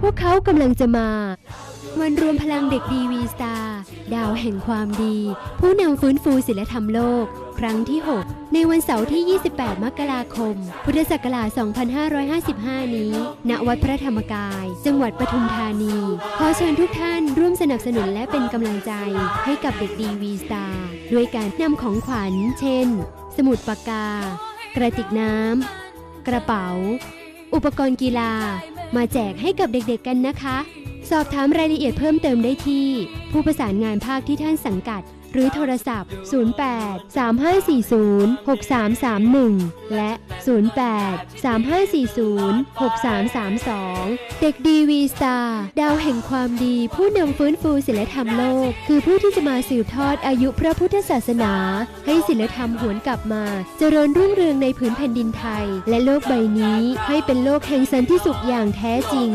พวกเขากำลังจะมา วันรวมพลังเด็กดีวีสตาร์ดาวแห่งความดี ผู้นำฟื้นฟูศิลธรรมโลก ครั้งที่ 6 ในวันเสาร์ที่ 28 มกราคม พุทธศักราช 2555 นี้ ณ วัดพระธรรมกาย จังหวัดปทุมธานี ขอเชิญทุกท่านร่วมสนับสนุนและเป็นกำลังใจให้กับเด็กดีวีสตาร์ด้วยการนำของขวัญ เช่น สมุดปากกา กระติกน้ำกระเป๋า อุปกรณ์กีฬา มาแจกให้กับเด็กๆกันนะคะ สอบถามรายละเอียดเพิ่มเติมได้ที่ ผู้ประสานงานภาคที่ท่านสังกัด หรือโทรศัพท์ 08 3540 6331 และ 08 3540 6332 เด็กดีวีสตาร์ดาวแห่งความดีผู้นำฟื้นฟูศิลธรรมโลก คือผู้ที่จะมาสืบทอดอายุพระพุทธศาสนา ให้ศิลธรรมหวนกลับมา เจริญรุ่งเรืองในผืนแผ่นดินไทย และโลกใบนี้ให้เป็นโลกแห่งสันติสุขอย่างแท้จริง